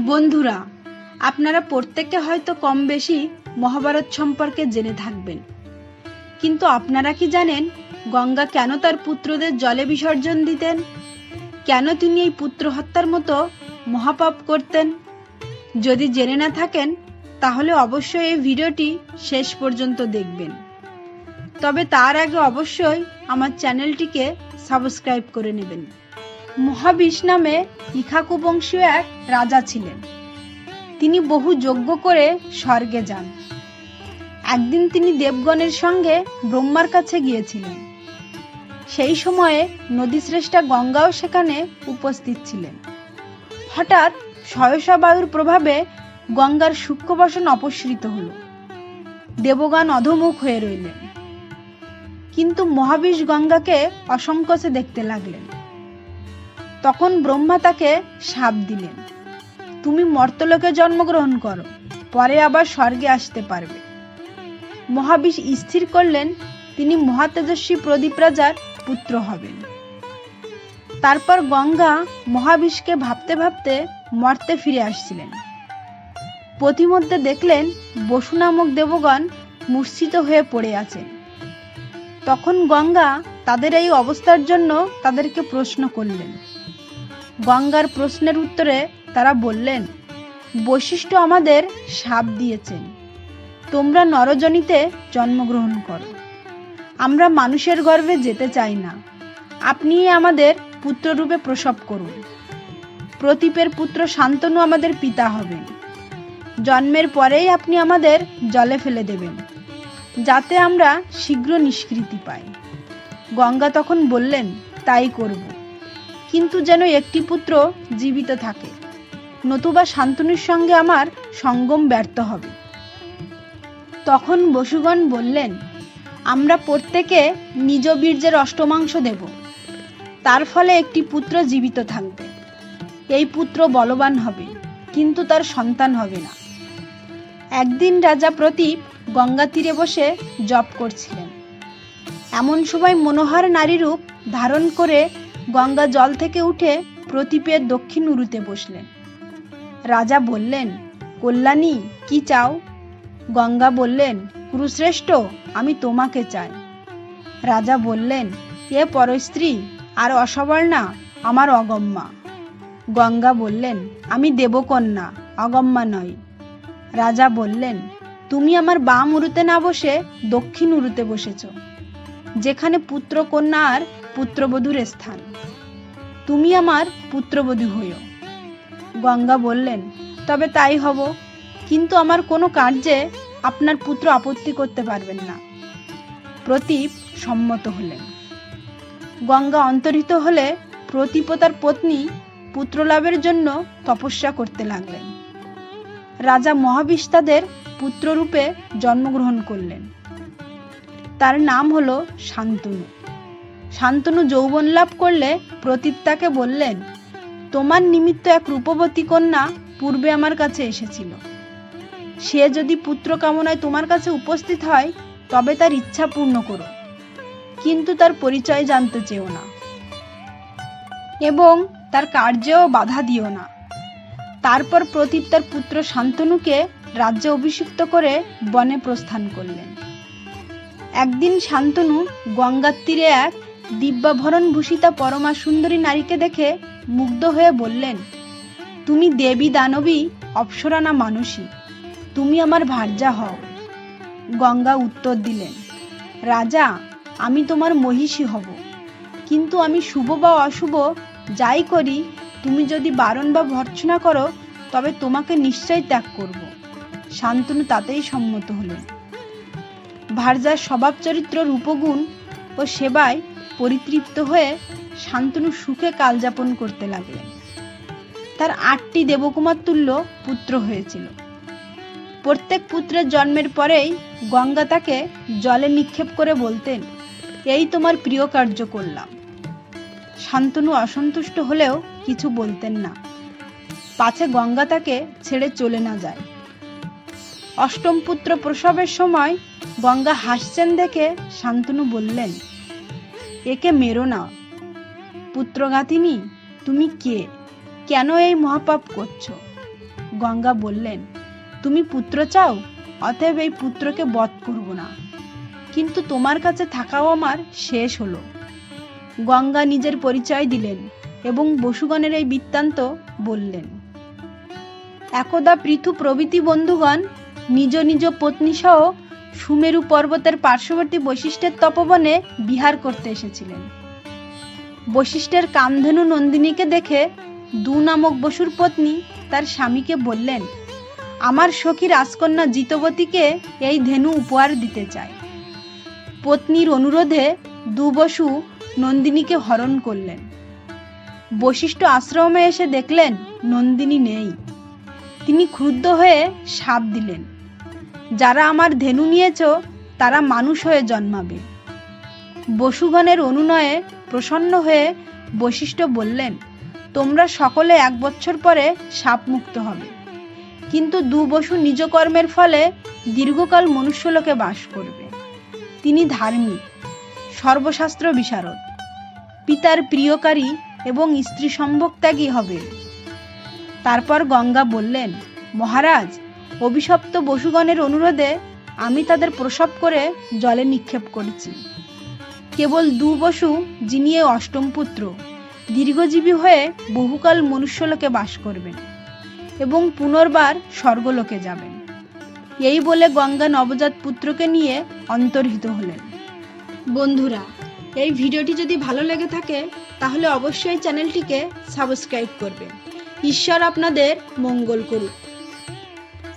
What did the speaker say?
বন্ধুরা, আপনারা প্রত্যেকে হয়তো কম বেশি মহাভারত সম্পর্কে জেনে থাকবেন। কিন্তু আপনারা কি জানেন গঙ্গা কেন তার পুত্রদের জলে বিসর্জন দিতেন? কেন তিনি এই পুত্র হত্যার মতো মহাপাপ করতেন? যদি জেনে না থাকেন, তাহলে অবশ্যই এই ভিডিওটি শেষ পর্যন্ত দেখবেন। তবে তার আগে অবশ্যই আমার চ্যানেলটিকে সাবস্ক্রাইব করে নেবেন। মহাবিশ নামে ইখাকু বংশীয় এক রাজা ছিলেন। তিনি বহু যজ্ঞ করে স্বর্গে যান। একদিন তিনি দেবগণের সঙ্গে ব্রহ্মার কাছে গিয়েছিলেন। সেই সময়ে নদীশ্রেষ্ঠা গঙ্গাও সেখানে উপস্থিত ছিলেন। হঠাৎ সহসা বায়ুর প্রভাবে গঙ্গার সূক্ষ্মবসন অপসৃত হল। দেবগণ অধমুখ হয়ে রইলেন। কিন্তু মহাবিশ গঙ্গাকে অসংকোচে দেখতে লাগলেন। তখন ব্রহ্মা তাকে সাপ দিলেন। তুমি মর্তলোকে জন্মগ্রহণ করো, পরে আবার স্বর্গে আসতে পারবে। মহাবিশ স্থির করলেন, তিনি মহাতেজস্বী প্রদীপ রাজার পুত্র হবেন। তারপর গঙ্গা মহাবিশকে ভাবতে ভাবতে মর্তে ফিরে আসছিলেন। পথিমধ্যে দেখলেন বসু নামক দেবগণ মূর্ছিত হয়ে পড়ে আছেন। তখন গঙ্গা তাদের এই অবস্থার জন্য তাদেরকে প্রশ্ন করলেন গঙ্গার প্রশ্নের উত্তরে তারা বললেন, বৈশিষ্ট্য আমাদের সাপ দিয়েছেন। তোমরা নরজনীতে জন্মগ্রহণ করো। আমরা মানুষের গর্ভে যেতে চাই না। আপনি আমাদের পুত্ররূপে প্রসব করুন। প্রতীপের পুত্র শান্তনু আমাদের পিতা হবেন। জন্মের পরেই আপনি আমাদের জলে ফেলে দেবেন, যাতে আমরা শীঘ্র নিষ্কৃতি পাই। গঙ্গা তখন বললেন, তাই করব। কিন্তু যেন একটি পুত্র জীবিত থাকে। নতুবা শান্তনুর সঙ্গে আমার সঙ্গম ব্যর্থ হবে। তখন বসুগণ বললেন, আমরা প্রত্যেকে নিজ বীর্যের অষ্টমাংশ দেব। তার ফলে একটি পুত্র জীবিত থাকবে। এই পুত্র বলবান হবে, কিন্তু তার সন্তান হবে না। একদিন রাজা প্রতীপ গঙ্গা তীরে বসে জপ করছিলেন। এমন সময় মনোহর নারীরূপ ধারণ করে গঙ্গা জল থেকে উঠে প্রতীপের দক্ষিণ উরুতে বসলেন। রাজা বললেন, কল্যাণী, কি চাও? গঙ্গা বললেন, কুরুশ্রেষ্ঠ, আমি তোমাকে চাই। রাজা বললেন, এ পরস্ত্রী, আর অসবর্ণা, আমার অগম্যা। গঙ্গা বললেন, আমি দেবকন্যা, অগম্যা নয় রাজা বললেন, তুমি আমার বাম উরুতে না বসে দক্ষিণ উরুতে বসেছ। যেখানে পুত্র আর পুত্রবধূর স্থান। তুমি আমার পুত্রবধূ হইও। গঙ্গা বললেন, তবে তাই হব। কিন্তু আমার কোনো কার্যে আপনার পুত্র আপত্তি করতে পারবেন না। প্রতীপ সম্মত হলেন। গঙ্গা অন্তরিত হলে প্রতীপ ও তার পত্নী পুত্রলাভের জন্য তপস্যা করতে লাগলেন। রাজা মহাবিশ তাদের পুত্ররূপে জন্মগ্রহণ করলেন। তার নাম হল শান্তনু। শান্তনু যৌবন লাভ করলে প্রতীপ তাকে বললেন, তোমার নিমিত্ত এক রূপবতী কন্যা পূর্বে আমার কাছে এসেছিল। সে যদি পুত্র কামনায় তোমার কাছে উপস্থিত হয়, তবে তার ইচ্ছা পূর্ণ করো। কিন্তু তার পরিচয় জানতে চেও না। এবং তার কার্যেও বাধা দিও না। তারপর প্রতীপ তার পুত্র শান্তনুকে রাজ্যে অভিষিক্ত করে বনে প্রস্থান করলেন। একদিন শান্তনু গঙ্গার তীরে এক দিব্যাভরণ ভূষিতা পরমা সুন্দরী নারীকে দেখে মুগ্ধ হয়ে বললেন, তুমি দেবী দানবী, অপ্সরা না মানুষই তুমি আমার ভার্যা হও। গঙ্গা উত্তর দিলেন, রাজা, আমি তোমার মহিষী হব, কিন্তু আমি শুভ বা অশুভ যাই করি, তুমি যদি বারণ বা ভর্ৎসনা করো, তবে তোমাকে নিশ্চয় ত্যাগ করব। শান্তনু তাতেই সম্মত হলেন। ভার্যার স্বভাব চরিত্র রূপগুণ ও সেবায় পরিতৃপ্ত হয়ে শান্তনু সুখে কালযাপন করতে লাগলেন। তার আটটি দেবকুমার তুল্য পুত্র হয়েছিল। প্রত্যেক পুত্রের জন্মের পরেই গঙ্গা তাকে জলে নিক্ষেপ করে বলতেন, এই তোমার প্রিয় কার্য করলাম। শান্তনু অসন্তুষ্ট হলেও কিছু বলতেন না। পাছে গঙ্গা তাকে ছেড়ে চলে না যায়। অষ্টম পুত্র প্রসবের সময় গঙ্গা হাসছেন দেখে শান্তনু বললেন একে মেরো না। পুত্রগাতিনী তুমি কে? কেন এই মহাপাপ করছ? গঙ্গা বললেন, তুমি পুত্র চাও? অতএব এই পুত্রকে বধ করব না। কিন্তু তোমার কাছে থাকাও আমার শেষ হলো। গঙ্গা নিজের পরিচয় দিলেন এবং বসুগণের এই বৃত্তান্ত বললেন, একদা পৃথু প্রভৃতি বন্ধুগণ, নিজ নিজ পত্নী সহ সুমেরু পর্বতের পার্শ্ববর্তী বৈশিষ্ট্যের তপবনে বিহার করতে এসেছিলেন। বশিষ্ঠের কামধেনু নন্দিনীকে দেখে দু নামক বসুর পত্নী তার স্বামীকে বললেন, আমার সখী রাজকন্যা জিতবতীকে এই ধেনু উপহার দিতে চায়। পত্নীর অনুরোধে দু বসু নন্দিনীকে হরণ করলেন। বৈশিষ্ট্য আশ্রমে এসে দেখলেন নন্দিনী নেই। তিনি ক্রুদ্ধ হয়ে সাপ দিলেন। যারা আমার ধেনু নিয়েছ, তারা মানুষ হয়ে জন্মাবে। বসুগণের অনুনয়ে প্রসন্ন হয়ে বৈশিষ্ট্য বললেন, তোমরা সকলে এক বছর পরে সাপ মুক্ত হবে। কিন্তু দু বসু নিজ কর্মের ফলে দীর্ঘকাল মনুষ্যলোকে বাস করবে। তিনি ধার্মিক, সর্বশাস্ত্র বিশারদ। পিতার প্রিয়কারী এবং স্ত্রী সম্ভোগত্যাগী হবে। তারপর গঙ্গা বললেন, মহারাজ অভিশপ্ত বসুগণের অনুরোধে আমি তাদের প্রসব করে জলে নিক্ষেপ করেছি। কেবল দু বসু যিনি অষ্টম পুত্র, দীর্ঘজীবী হয়ে বহুকাল মনুষ্যলোকে বাস করবেন এবং পুনর্বার স্বর্গলোকে যাবেন। এই বলে গঙ্গা নবজাত পুত্রকে নিয়ে অন্তর্হিত হলেন। বন্ধুরা, এই ভিডিওটি যদি ভালো লেগে থাকে, তাহলে অবশ্যই চ্যানেলটিকে সাবস্ক্রাইব করবেন। ঈশ্বর আপনাদের মঙ্গল করুক।